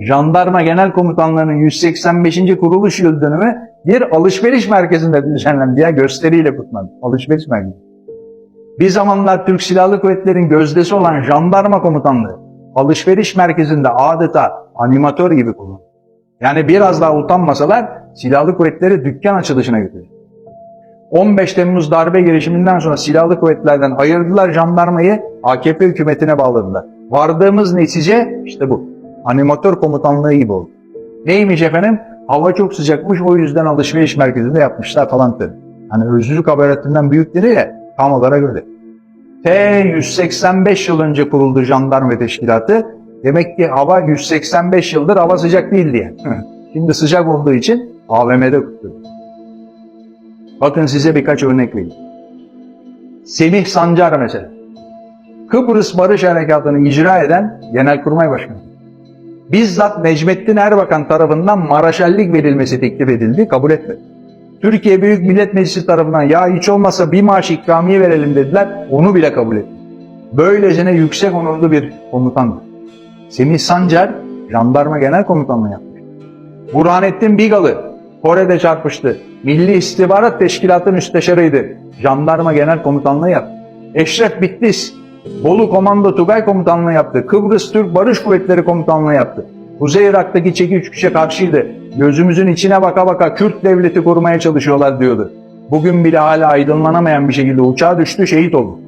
Jandarma Genel Komutanlığı'nın 185. kuruluş yıl dönümü bir alışveriş merkezinde düzenlendi ya gösteriyle kutlandı. Alışveriş merkezi. Bir zamanlar Türk Silahlı Kuvvetleri'nin gözdesi olan jandarma komutanlığı alışveriş merkezinde adeta animatör gibi kullanıldı. Yani biraz daha utanmasalar silahlı kuvvetleri dükkan açılışına götürdü. 15 Temmuz darbe girişiminden sonra silahlı kuvvetlerden ayırdılar jandarmayı AKP hükümetine bağladılar. Vardığımız netice işte bu. Animatör komutanlığı gibi oldu. Neymiş efendim? Hava çok sıcakmış o yüzden alışveriş merkezinde yapmışlar falan dedi. Hani özlülük haberetinden büyükleri ya tam olarak öyle. T 185 yıl önce kuruldu jandarma teşkilatı. Demek ki hava 185 yıldır hava sıcak değil diye. Şimdi sıcak olduğu için AVM'de kutluyor. Bakın size birkaç örnek vereyim. Semih Sancar mesela. Kıbrıs Barış Harekatı'nı icra eden Genelkurmay Başkanı. Bizzat Necmettin Erbakan tarafından Maraşellik verilmesi teklif edildi, kabul etmedi. Türkiye Büyük Millet Meclisi tarafından ya hiç olmazsa bir maaş ikramiye verelim dediler, onu bile kabul etti. Böylesine yüksek onurlu bir komutandı. Semih Sancar, Jandarma Genel Komutanlığı yapmış. Burhanettin Bigalı, Kore'de çarpıştı. Milli İstihbarat Teşkilatı Müsteşarıydı. Jandarma Genel Komutanlığı yaptı. Eşref Bitlis, Bolu Komando Tugay Komutanlığı yaptı. Kıbrıs Türk Barış Kuvvetleri Komutanlığı yaptı. Kuzey Irak'taki çeki uçuşa karşıydı. Gözümüzün içine baka baka Kürt devleti kurmaya çalışıyorlar diyordu. Bugün bile hala aydınlanamayan bir şekilde uçağa düştü, şehit oldu.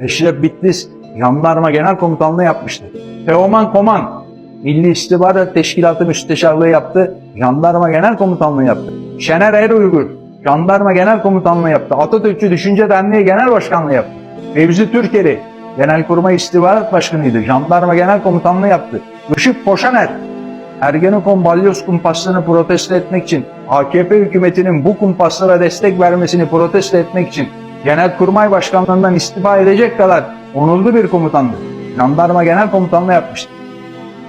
Eşref Bitlis, Jandarma Genel Komutanlığı yapmıştı. Teoman Koman, Milli İstihbarat Teşkilatı Müsteşarlığı yaptı, Jandarma Genel Komutanlığı yaptı. Şener Er Uygur, Jandarma Genel Komutanlığı yaptı. Atatürkçü Düşünce Derneği Genel Başkanlığı yaptı. Fevzi Türkeri, Genelkurmay İstihbarat Başkanıydı. Jandarma Genel Komutanlığı yaptı. Işık Poşaner, Ergenekon balyoz kumpaslarını protesto etmek için, AKP hükümetinin bu kumpaslara destek vermesini protesto etmek için Genelkurmay Başkanlığından istifa edecek kadar onurlu bir komutandı. Jandarma Genel Komutanlığı yapmıştı.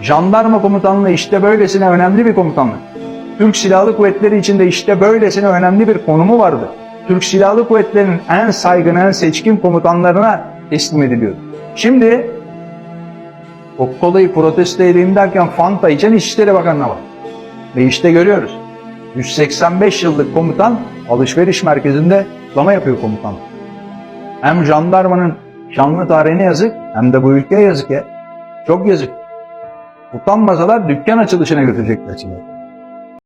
Jandarma komutanlığı işte böylesine önemli bir komutanlık. Türk Silahlı Kuvvetleri içinde işte böylesine önemli bir konumu vardı. Türk Silahlı Kuvvetleri'nin en saygın, en seçkin komutanlarına teslim ediliyordu. Şimdi Coca-Cola'yı protesto edeyim derken Fanta içen İçişleri Bakanı'na var. Ve işte görüyoruz. 185 yıllık komutan alışveriş merkezinde kutlama yapıyor komutan. Hem jandarmanın şanlı tarihine yazık hem de bu ülkeye yazık ya. Çok yazık. Utanmasalar dükkan açılışına götürecekler şimdi.